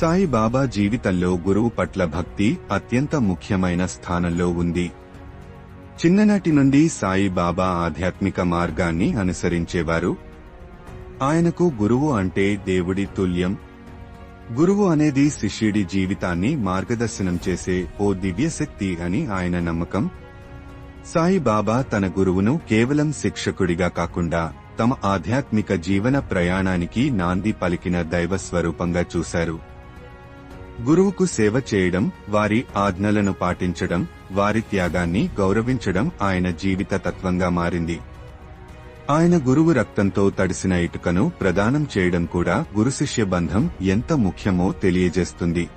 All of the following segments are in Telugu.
సాయిబాబా జీవితంలో గురువు పట్ల భక్తి అత్యంత ముఖ్యమైన స్థానంలో ఉంది. చిన్ననాటి నుండి సాయిబాబా ఆధ్యాత్మిక మార్గాన్ని అనుసరించేవారు. ఆయనకు గురువు అంటే దేవుడి తుల్యం. గురువు అనేది శిష్యుడి జీవితాన్ని మార్గదర్శనం చేసే ఓ దివ్యశక్తి అని ఆయన నమ్మకం. సాయిబాబా తన గురువును కేవలం శిక్షకుడిగా కాకుండా తమ ఆధ్యాత్మిక జీవన ప్రయాణానికి నాంది పలికిన దైవ స్వరూపంగా చూశారు. గురువుకు సేవ చేయడం వారి ఆజ్ఞలను పాటించడం వారి త్యాగాన్ని గౌరవించడం ఆయన జీవిత తత్వంగా మారింది. ఆయన గురువు రక్తంతో తడిసిన ఇటుకను ప్రదానం చేయడం కూడా గురుశిష్య బంధం ఎంత ముఖ్యమో తెలియజేస్తుంది.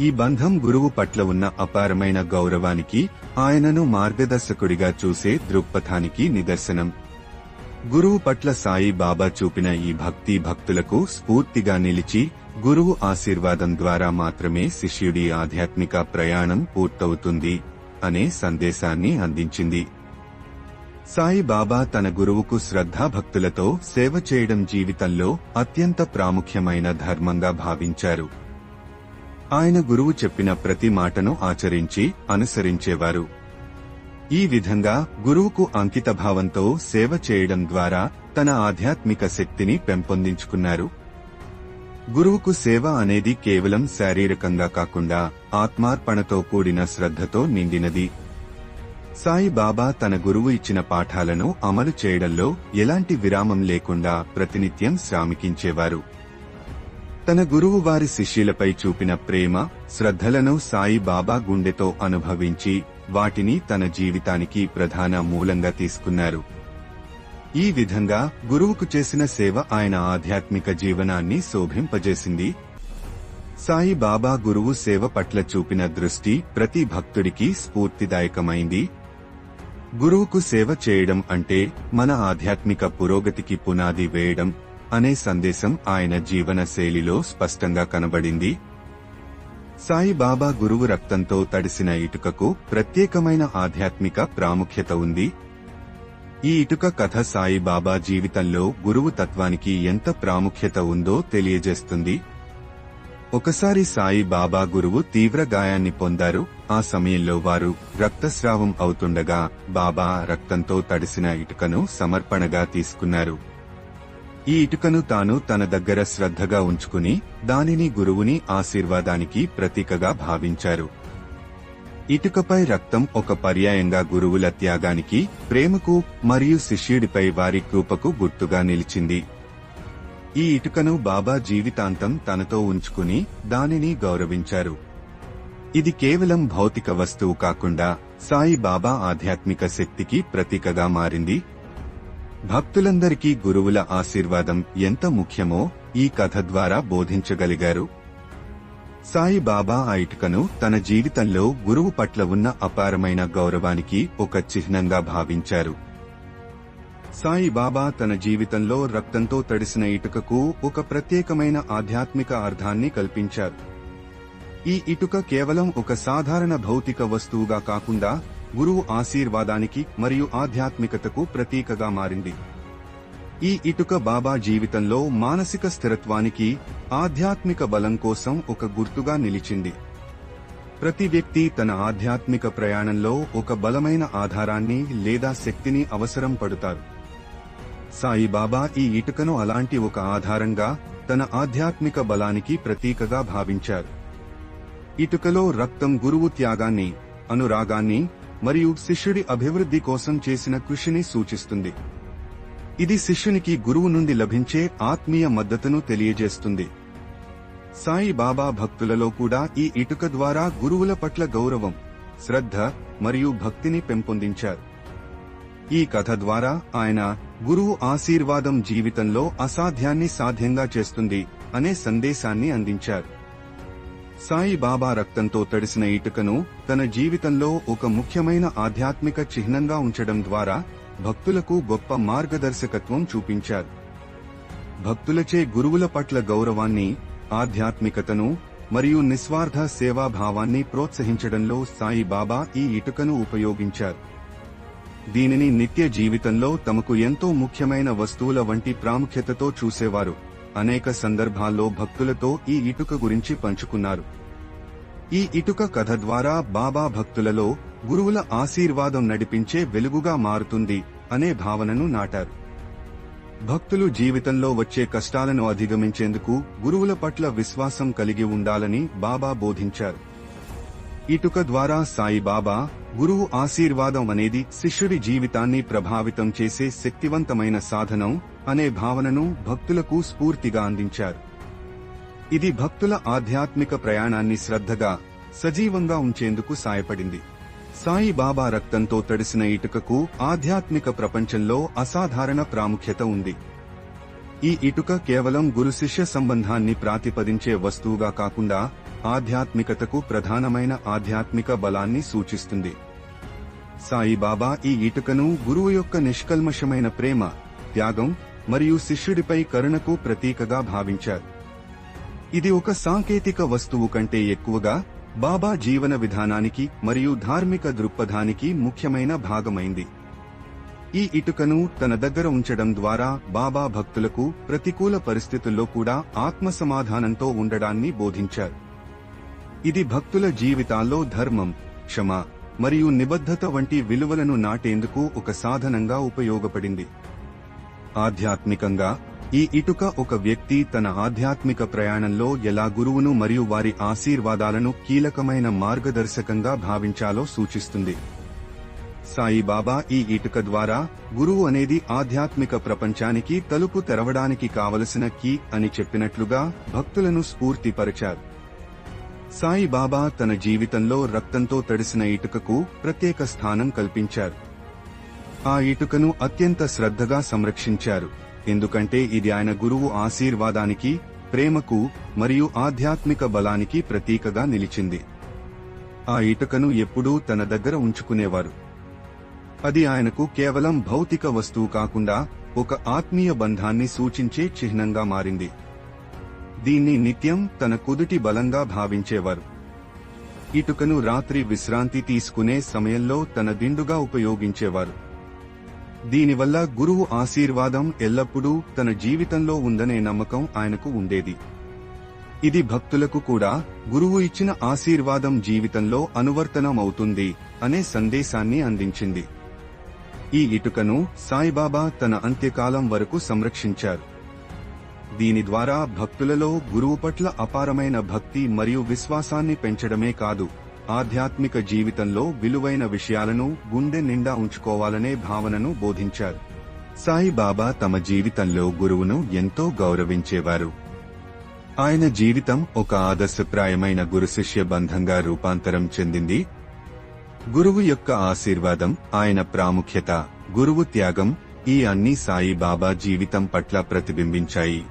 ఈ బంధం గురువు పట్ల ఉన్న అపారమైన గౌరవానికి ఆయనను మార్గదర్శకుడిగా చూసే దృక్పథానికి నిదర్శనం. గురువు పట్ల సాయి బాబా చూపిన ఈ భక్తి భక్తులకు స్ఫూర్తిగా నిలిచి గురువు ఆశీర్వాదం ద్వారా మాత్రమే శిష్యుడి ఆధ్యాత్మిక ప్రయాణం పూర్తవుతుంది అనే సందేశాన్ని అందించింది. సాయిబాబా తన గురువుకు శ్రద్ధాభక్తులతో సేవ చేయడం జీవితంలో అత్యంత ప్రాముఖ్యమైన ధర్మంగా భావించారు. ఆయన గురువు చెప్పిన ప్రతి మాటను ఆచరించి అనుసరించేవారు. ఈ విధంగా గురువుకు అంకితభావంతో సేవ చేయడం ద్వారా తన ఆధ్యాత్మిక శక్తిని పెంపొందించుకున్నారు. గురువుకు సేవ అనేది కేవలం శారీరకంగా కాకుండా ఆత్మార్పణతో కూడిన శ్రద్ధతో నిండినది. సాయిబాబా తన గురువు ఇచ్చిన పాఠాలను అమలు చేయడంలో ఎలాంటి విరామం లేకుండా ప్రతినిత్యం శ్రామికించేవారు. తన గురువు వారి శిష్యులపై చూపిన ప్రేమ శ్రద్ధలను సాయి బాబా గుండెతో అనుభవించి వాటిని తన జీవితానికి ప్రధాన మూలంగా తీసుకున్నారు. ఈ విధంగా గురువుకు చేసిన సేవ ఆయన ఆధ్యాత్మిక జీవనాన్ని శోభింపజేసింది. సాయిబాబా గురువు సేవ పట్ల చూపిన దృష్టి ప్రతి భక్తుడికి స్ఫూర్తిదాయకమైంది. గురువుకు సేవ చేయడం అంటే మన ఆధ్యాత్మిక పురోగతికి పునాది వేయడం అనే సందేశం ఆయన జీవన శైలిలో స్పష్టంగా కనబడింది. సాయిబాబా గురువు రక్తంతో తడిసిన ఇటుకకు ప్రత్యేకమైన ఆధ్యాత్మిక ప్రాముఖ్యత ఉంది. ఈ ఇటుక కథ సాయిబాబా జీవితంలో గురువు తత్వానికి ఎంత ప్రాముఖ్యత ఉందో తెలియజేస్తుంది. ఒకసారి సాయి బాబా గురువు తీవ్ర గాయాన్ని పొందారు. ఆ సమయంలో వారు రక్తస్రావం అవుతుండగా బాబా రక్తంతో తడిసిన ఇటుకను సమర్పణగా తీసుకున్నారు. ఈ ఇటుకను తాను తన దగ్గర శ్రద్ధగా ఉంచుకుని దానిని గురువుని ఆశీర్వాదానికి ప్రతీకగా భావించారు. ఇటుకపై రక్తం ఒక పర్యాయంగా గురువుల త్యాగానికి ప్రేమకు మరియు శిష్యుడిపై వారి కృపకు గుర్తుగా నిలిచింది. ఈ ఇటుకను బాబా జీవితాంతం తనతో ఉంచుకుని దానిని గౌరవించారు. ఇది కేవలం భౌతిక వస్తువు కాకుండా సాయి బాబా ఆధ్యాత్మిక శక్తికి ప్రతీకగా మారింది. భక్తులందరికీ గురువుల ఆశీర్వాదం ఎంత ముఖ్యమో ఈ కథ ద్వారా బోధించగలిగారు. సాయిబాబా ఆ ఇటుకను తన జీవితంలో గురువు పట్ల ఉన్న అపారమైన గౌరవానికి ఒక చిహ్నంగా భావించారు. సాయిబాబా తన జీవితంలో రక్తంతో తడిసిన ఇటుకకు ఒక ప్రత్యేకమైన ఆధ్యాత్మిక అర్థాన్ని కల్పించారు. ఈ ఇటుక కేవలం ఒక సాధారణ భౌతిక వస్తువుగా కాకుండా గురువు ఆశీర్వాదానికి మరియు ఆధ్యాత్మికతకు ప్రతీకగా మారింది. ఈ ఇటుక బాబా జీవితంలో మానసిక స్థిరత్వానికి ఆధ్యాత్మిక బలం కోసం ఒక గుర్తుగా నిలిచింది. ప్రతి వ్యక్తి తన ఆధ్యాత్మిక ప్రయాణంలో ఒక బలమైన ఆధారాన్ని లేదా శక్తిని అవసరం పడుతారు. సాయిబాబా ఈ ఇటుకను అలాంటి ఒక ఆధారంగా తన ఆధ్యాత్మిక బలానికి ప్రతీకగా భావించారు. ఇటుకలో రక్తం గురువు త్యాగాన్ని అనురాగాన్ని మరియు శిష్యుడి అభివృద్ధి కోసం చేసిన కృషిని సూచిస్తుంది. ఇది శిష్యునికి గురువు నుండి లభించే ఆత్మీయ మద్దతును తెలియజేస్తుంది. సాయి బాబా భక్తులలో కూడా ఈ ఇటుక ద్వారా గురువుల పట్ల గౌరవం శ్రద్ధ మరియు భక్తిని పెంపొందించారు. ఈ కథ ద్వారా ఆయన గురువు ఆశీర్వాదం జీవితంలో అసాధ్యాన్ని సాధ్యంగా చేస్తుంది అనే సందేశాన్ని అందించారు. సాయి బాబా రక్తంతో తడిసిన ఇటుకను తన జీవితంలో ఒక ముఖ్యమైన ఆధ్యాత్మిక చిహ్నంగా ఉంచడం ద్వారా భక్తులకు గొప్ప మార్గదర్శకత్వం చూపించారు. భక్తులచే గురువుల పట్ల గౌరవాన్ని ఆధ్యాత్మికతను మరియు నిస్వార్థ సేవాభావాన్ని ప్రోత్సహించడంలో సాయి బాబా ఈ ఇటుకను ఉపయోగించారు. దీనిని నిత్య జీవితంలో తమకు ఎంతో ముఖ్యమైన వస్తువుల వంటి ప్రాముఖ్యతతో చూసేవారు. అనేక సందర్భాల్లో భక్తులతో ఈ ఇటుక గురించి పంచుకున్నారు. ఈ ఇటుక కథ ద్వారా బాబా భక్తులలో గురువుల ఆశీర్వాదం నడిపించే వెలుగుగా మారుతుంది అనే భావనను నాటారు. భక్తులు జీవితంలో వచ్చే కష్టాలను అధిగమించేందుకు గురువుల పట్ల విశ్వాసం కలిగి ఉండాలని బాబా బోధించారు. ఇటుక ద్వారా సాయిబాబా గురువు ఆశీర్వాదం అనేది శిష్యుడి జీవితాన్ని ప్రభావితం చేసే శక్తివంతమైన సాధనం అనే భావనను భక్తులకు స్ఫూర్తిగా అందించారు. ఇది భక్తుల ఆధ్యాత్మిక ప్రయాణాన్ని శ్రద్ధగా సజీవంగా ఉంచేందుకు సాయపడింది. సాయిబాబా రక్తంతో తడిసిన ఇటుకకు ఆధ్యాత్మిక ప్రపంచంలో అసాధారణ ప్రాముఖ్యత ఉంది. ఈ ఇటుక కేవలం గురు శిష్య సంబంధాన్ని ప్రాతిపదించే వస్తువుగా కాకుండా ఆధ్యాత్మికతకు ప్రధానమైన ఆధ్యాత్మిక బలాన్ని సూచిస్తుంది. సాయిబాబా ఈ ఇటుకను గురువు యొక్క నిష్కల్మషమైన ప్రేమ త్యాగం మరియు శిష్యుడిపై కరుణకు ప్రతీకగా భావించారు. ఇది ఒక సాంకేతిక వస్తువు కంటే ఎక్కువగా బాబా జీవన విధానానికి మరియు ధార్మిక దృక్పథానికి ముఖ్యమైన భాగమైంది. ఈ ఇటుకను తన దగ్గర ఉంచడం ద్వారా బాబా భక్తులకు ప్రతికూల పరిస్థితుల్లో కూడా ఆత్మ సమాధానంతో ఉండడాన్ని బోధించారు. ఇది భక్తుల జీవితాల్లో ధర్మం క్షమ మరియు నిబద్ధత వంటి విలువలను నాటేందుకు ఒక సాధనంగా ఉపయోగపడింది. ఆధ్యాత్మికంగా ఈ ఇటుక ఒక వ్యక్తి తన ఆధ్యాత్మిక ప్రయాణంలో ఎలా గురువును మరియు వారి ఆశీర్వాదాలను కీలకమైన మార్గదర్శకంగా భావించాలో సూచిస్తుంది. సాయిబాబా ఈ ఇటుక ద్వారా గురువు అనేది ఆధ్యాత్మిక ప్రపంచానికి తలుపు తెరవడానికి కావలసిన కీ అని చెప్పినట్లుగా భక్తులను స్ఫూర్తిపరిచారు. సాయిబాబా తన జీవితంలో రక్తంతో తడిసిన ఇటుకకు ప్రత్యేక స్థానం కల్పించారు. ఆ ఇటుకను అత్యంత శ్రద్ధగా సంరక్షించారు. ఎందుకంటే ఇది ఆయన గురువు ఆశీర్వాదానికి ప్రేమకు మరియు ఆధ్యాత్మిక బలానికి ప్రతీకగా నిలిచింది. ఆ ఇటుకను ఎప్పుడూ తన దగ్గర ఉంచుకునేవారు. అది ఆయనకు కేవలం భౌతిక వస్తువు కాకుండా ఒక ఆత్మీయ బంధాన్ని సూచించే చిహ్నంగా మారింది. దీన్ని నిత్యం తన కుదుటి బలంగా భావించేవారు. ఇటుకను రాత్రి విశ్రాంతి తీసుకునే సమయంలో తన దిండుగా ఉపయోగించేవారు. దీనివల్ల గురువు ఆశీర్వాదం ఎల్లప్పుడూ తన జీవితంలో ఉందనే నమ్మకం ఆయనకు ఉండేది. ఇది భక్తులకు కూడా గురువు ఇచ్చిన ఆశీర్వాదం జీవితంలో అనువర్తనమవుతుంది అనే సందేశాన్ని అందించింది. ఈ ఇటుకను సాయిబాబా తన అంత్యకాలం వరకు సంరక్షించారు. దీని ద్వారా భక్తులలో గురువు పట్ల అపారమైన భక్తి మరియు విశ్వాసాన్ని పెంచడమే కాదు ఆధ్యాత్మిక జీవితంలో విలువైన విషయాలను గుండె నిండా ఉంచుకోవాలనే భావనను బోధించారు. సాయిబాబా తమ జీవితంలో గురువును ఎంతో గౌరవించేవారు. ఆయన జీవితం ఒక ఆదర్శప్రాయమైన గురు శిష్య బంధంగా రూపాంతరం చెందింది. గురువు యొక్క ఆశీర్వాదం ఆయన ప్రాముఖ్యత గురువు త్యాగం ఈ అన్ని సాయిబాబా జీవితం పట్ల ప్రతిబింబించాయి.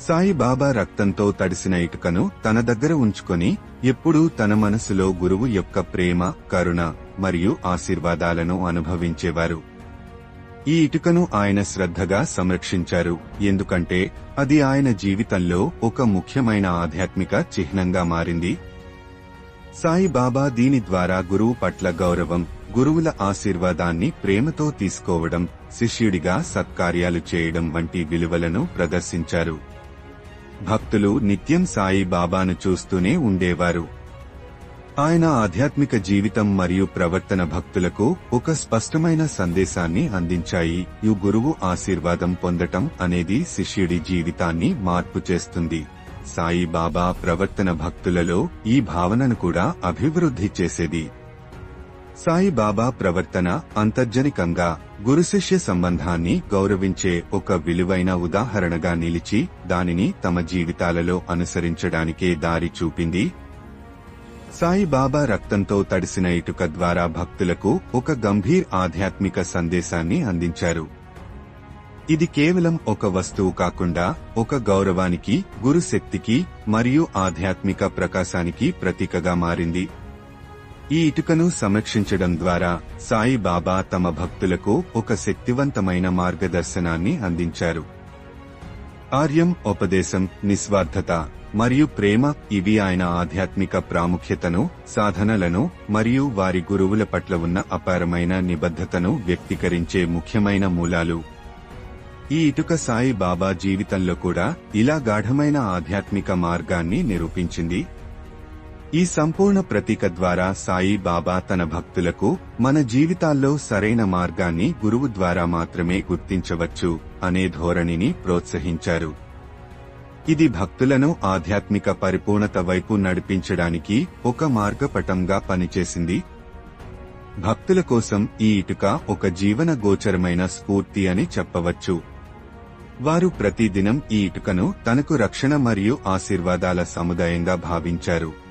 సాయిబాబా రక్తంతో తడిసిన ఇటుకను తన దగ్గర ఉంచుకొని ఎప్పుడూ తన మనసులో గురువు యొక్క ప్రేమ కరుణ మరియు ఆశీర్వాదాలను అనుభవించేవారు. ఈ ఇటుకను ఆయన శ్రద్ధగా సంరక్షించారు. ఎందుకంటే అది ఆయన జీవితంలో ఒక ముఖ్యమైన ఆధ్యాత్మిక చిహ్నంగా మారింది. సాయిబాబా దీని ద్వారా గురువు పట్ల గౌరవం గురువుల ఆశీర్వాదాన్ని ప్రేమతో తీసుకోవడం శిష్యుడిగా సత్కార్యాలు చేయడం వంటి విలువలను ప్రదర్శించారు. భక్తులు నిత్యం సాయి బాబాను చూస్తూనే ఉండేవారు. ఆయన ఆధ్యాత్మిక జీవితం మరియు ప్రవర్తన భక్తులకు ఒక స్పష్టమైన సందేశాన్ని అందించాయి. యు గురువు ఆశీర్వాదం పొందటం అనేది శిష్యుడి జీవితాన్ని మార్పు చేస్తుంది. సాయిబాబా ప్రవర్తన భక్తులలో ఈ భావనను కూడా అభివృద్ధి చేసేది. సాయిబాబా ప్రవర్తన అంతర్జనికంగా గురుశిష్య సంబంధాన్ని గౌరవించే ఒక విలువైన ఉదాహరణగా నిలిచి దానిని తమ జీవితాలలో అనుసరించడానికే దారి చూపింది. సాయిబాబా రక్తంతో తడిసిన ఇటుక ద్వారా భక్తులకు ఒక గంభీర్ ఆధ్యాత్మిక సందేశాన్ని అందించారు. ఇది కేవలం ఒక వస్తువు కాకుండా ఒక గౌరవానికి గురుశక్తికి మరియు ఆధ్యాత్మిక ప్రకాశానికి ప్రతీకగా మారింది. ఈ ఇటుకను సమీక్షించడం ద్వారా సాయిబాబా తమ భక్తులకు ఒక శక్తివంతమైన మార్గదర్శనాన్ని అందించారు. ఆర్యం ఉపదేశం నిస్వార్థత మరియు ప్రేమ ఇవి ఆయన ఆధ్యాత్మిక ప్రాముఖ్యతను సాధనలను మరియు వారి గురువుల పట్ల ఉన్న అపారమైన నిబద్ధతను వ్యక్తీకరించే ముఖ్యమైన మూలాలు. ఈ ఇటుక సాయి బాబా జీవితంలో కూడా ఇలా గాఢమైన ఆధ్యాత్మిక మార్గాన్ని నిరూపించింది. ఈ సంపూర్ణ ప్రతీక ద్వారా సాయి బాబా తన భక్తులకు మన జీవితాల్లో సరైన మార్గాన్ని గురువు ద్వారా మాత్రమే గుర్తించవచ్చు అనే ధోరణిని ప్రోత్సహించారు. ఇది భక్తులను ఆధ్యాత్మిక పరిపూర్ణత వైపు నడిపించడానికి ఒక మార్గపటంగా పనిచేసింది. భక్తుల కోసం ఈ ఇటుక ఒక జీవన గోచరమైన స్ఫూర్తి అని చెప్పవచ్చు. వారు ప్రతిదినం ఈ ఇటుకను తనకు రక్షణ మరియు ఆశీర్వాదాల సముదాయంగా భావించారు.